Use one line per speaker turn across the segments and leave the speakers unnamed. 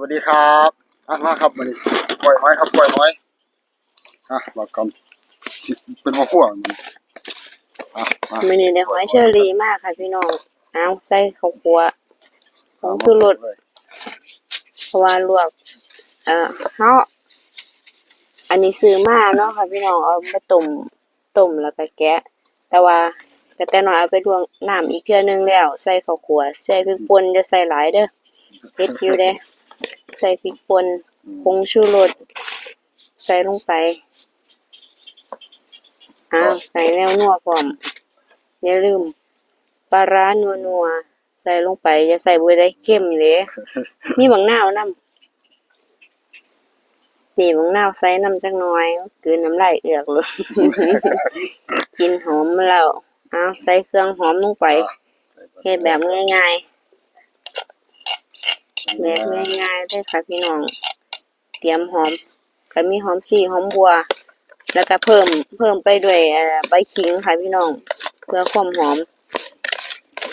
วัสดีครับอะมาครับวันนี้ปล่อยไม้ครับปล่อยไม้อะเรากำสิเป็นหัวขั้วมันอะมา
มื้อนี้ได้หอยเชอรี่มากค่ะพี่น้องเอาใส่ข้าวคั่วผงชูรส
เลย
เพราะว่าลวกเอ่อเฮาอันนี้ซื้อมาเนาะค่ะพี่น้องเอามาต้มต้มแล้วก็แกะ แต่ว่าก็แต่น้อยเอาไปลวกน้ำอีกเทื่อนึงแล้ว ใส่ข้าวคั่วใส่พริกป่นจะใส่หลายเด้อเผ็ดอยู่เด้ ใส่พริกป่นผงชูรสใส่ลงไปอ้าวใส่แนวนัวพร้อมอย่าลืมปลาร้านัวนัวๆใส่ลงไป อย่าใส่บุยได้เข้มเลยมีบางนาวนำมีบางนาวใส่น้ำจักหน่อยกลืนน้ำลายเอือกเลยกินหอมแล้วเอาใส่เครื่องหอมลงไปเฮ็ดแบบง่ายๆ แบบง่ายๆเลยค่ะพี่น้อง เตรียมหอมก็มีหอมชีหอมบัว แล้วก็เพิ่มเพิ่มไปด้วยเอ่อใบขิงค่ะพี่น้อง เพื่อความหอม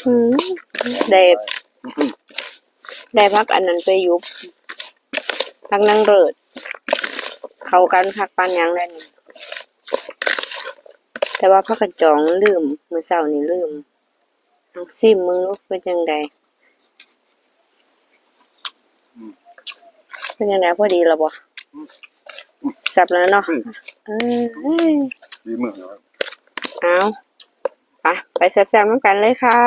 อืมได้ได้พักอันนั้นไปยุบพักนั่งเริด เข้ากันพักปานหยังได้นี่แต่ว่าพักกันจองลืมเมื่อเช้านี่ลืมเอาซิมมึงลูกเป็นจังใด เป็นยังไงพอดีแล้วบ่สับแล้วเนาะเออ
ดีมือครับ
เอาไปไปแซ่บๆน้ำกันเลยค่ะ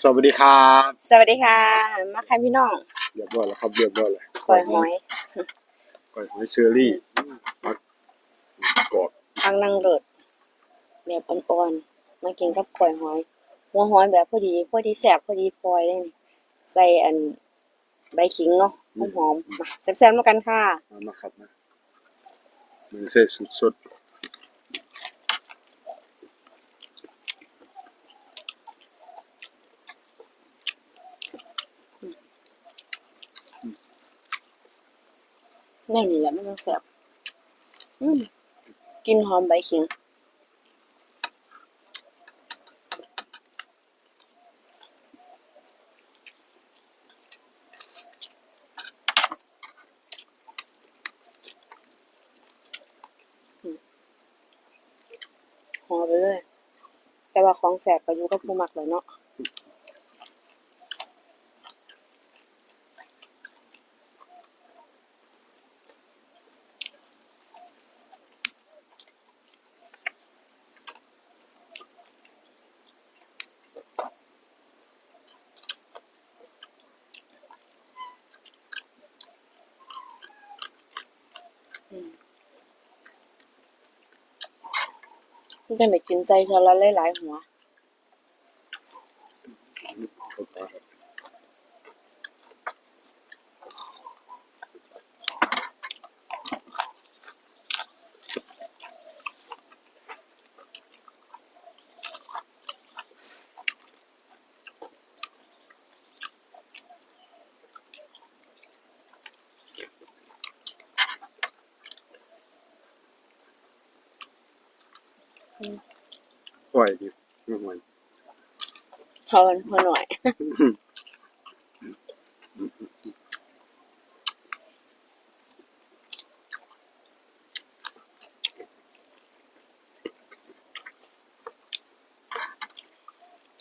สวัสดีครับ
สวัสดีค่ะ มาค่ะพี่น้อง
เรียบร้อยแล้วครับเรียบร้อยเลย
ปล่อยหอย
ปล่อยหอยเชอรี่ผักกรอบ
ทางนั่งเลิศแบบอ่อนๆมากินกับปล่อยหอยหัวหอยแบบพอดี พอดีแซ่บพอดีปล่อยเลยนี่ ใส่อันใบขิงเนาะหอมๆมาแซ่บๆน้ำกันค่ะ
มามาครับมามือเส้สุดสุด
แน่นี่แหละไม่ต้องแซ่บอืมกินหอมใบขิง หอไปเลย แต่ว่าของแสบก็อยู่กับผู้มักเลยเนาะ มันจะได้กินใส่เทอละหลายๆหัว
ปล่อยดิไม่ไหว
พอมันพอหน่อย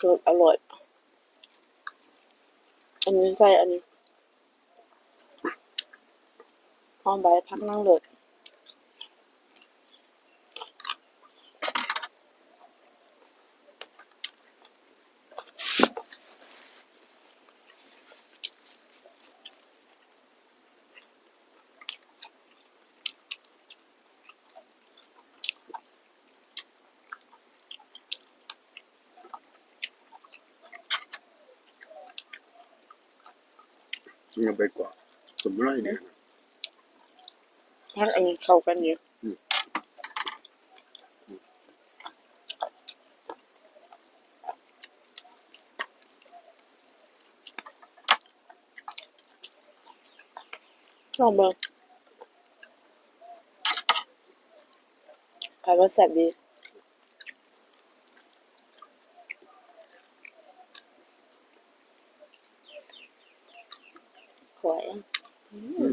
สูตรอร่อย อันนี้ใส่อันนี้หอมใบพักนั่งเลิศ
ยังไปกว่าสมไรเนี่ย
พักอันเข้ากันเยอะ
อืม
ลองเบิ่งขายรสแซ่บดี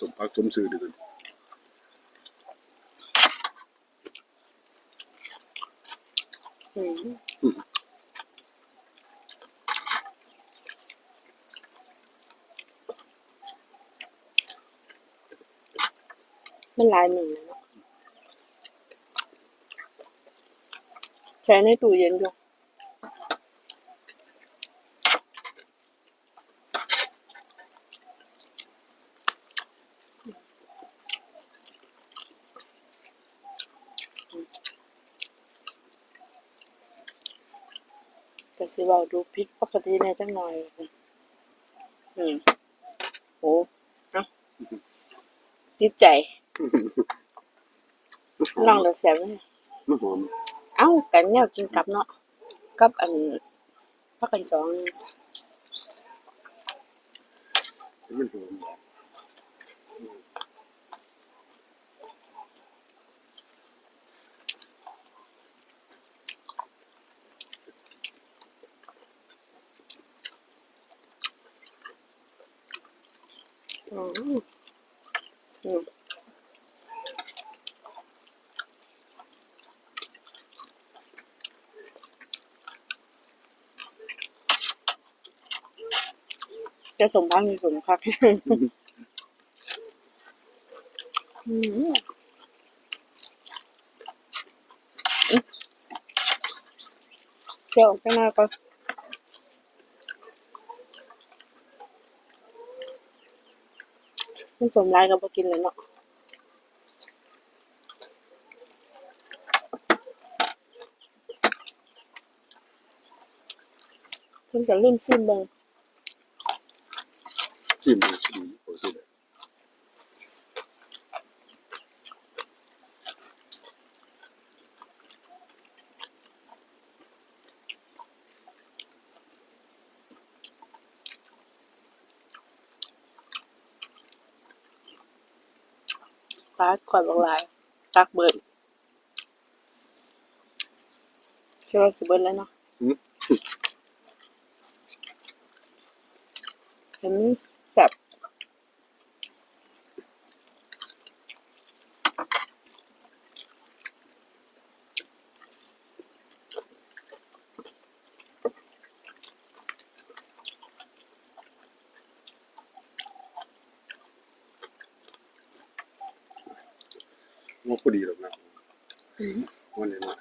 ส
มพักสมสื่อดีกัน
มันหลายหนึ่งแล้วใช้ในตู้เย็นอยู่ ก็สิเว้าดูผิดปกติแหน่จังหน่อย อืมโอ้เอ้าจิตใจ น้องเดือดแสบเลย
น้ำหอม
เอ้ากันแนวกินกับเนาะกับอันพักกันจองนี่
มันหอม
อืมอืม จะสมพักมีสมคักเจียวออกไปหน้าก่อนมันสมรายกับบ่กินเลยเนาะเพิ่นก็ลืมซิมเบิ่ง
ชิมดูชิมโอ้สิเลย
ตาข่อยบักหลายตักเบิดคิดว่าสิเบิดแล้วเนาะเห็นมัน แซ่บ
ว่าพอดีหรอกนะวันนี้หน่อ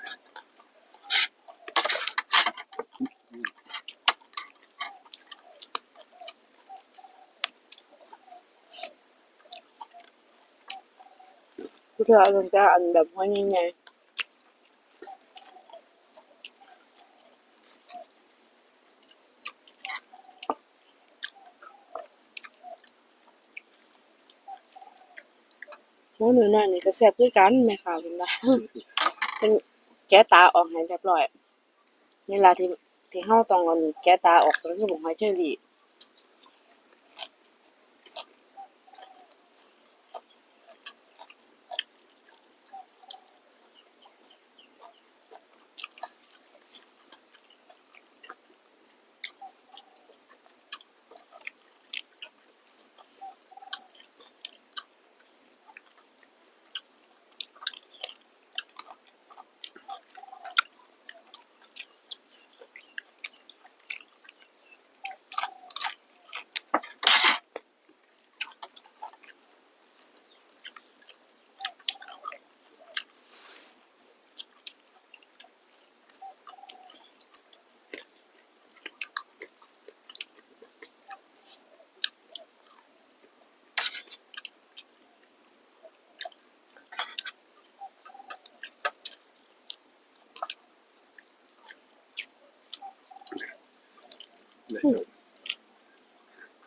เธอเอาลงจะอันแบบว่าใหญ่ๆหมูหนูน้อยนี่ก็แซ่บคือกันแม่ค่ะเพิ่นว่าเป็นแกะตาออกให้เรียบร้อยนี่ล่ะที่ที่เฮาต้องเอาแกะตาออกก็คือบ่หอยเชอรี่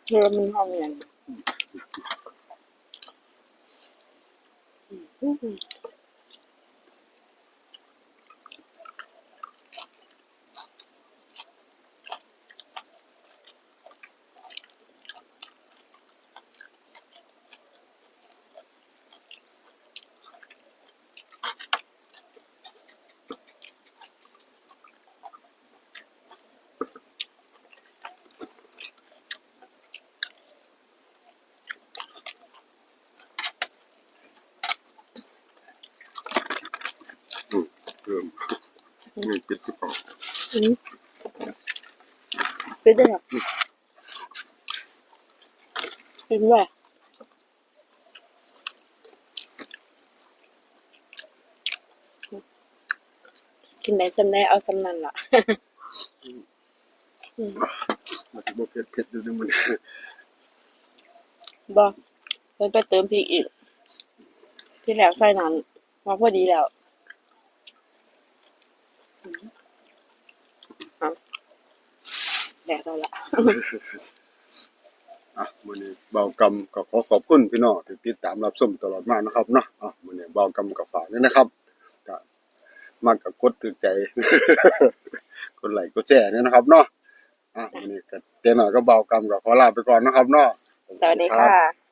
เลย
เธอมันหอมอย่าง
เพิ่ม นี่เจ็ดสิบสอง
เป็นได้หรอเป็นว่ากินไหนสำได้เอาสำนันล่ะ
มันจะบวเผ็ดเผ็ดอยู่ในมือ
บ่เพิ่นไปเติมพริกอีก ที่แล้วใส่น้ำมาพอดีแล้วอืมเอา แดกเราละ
อะมื้อนี้เบากรรมก็ขอขอบคุณพี่น้องที่ติดตามรับชมตลอดมานะครับเนาะอะมื้อนี้เบากรรมก็ฝากด้วยนะครับก็มากก็กดถูกใจกดไลค์กดแชร์ด้วยนะครับเนาะอะมื้อนี้ก็เจอหน่อยก็เบากรรมก็ขอลาไปก่อนนะครับเนาะ
สวัสดีค่ะ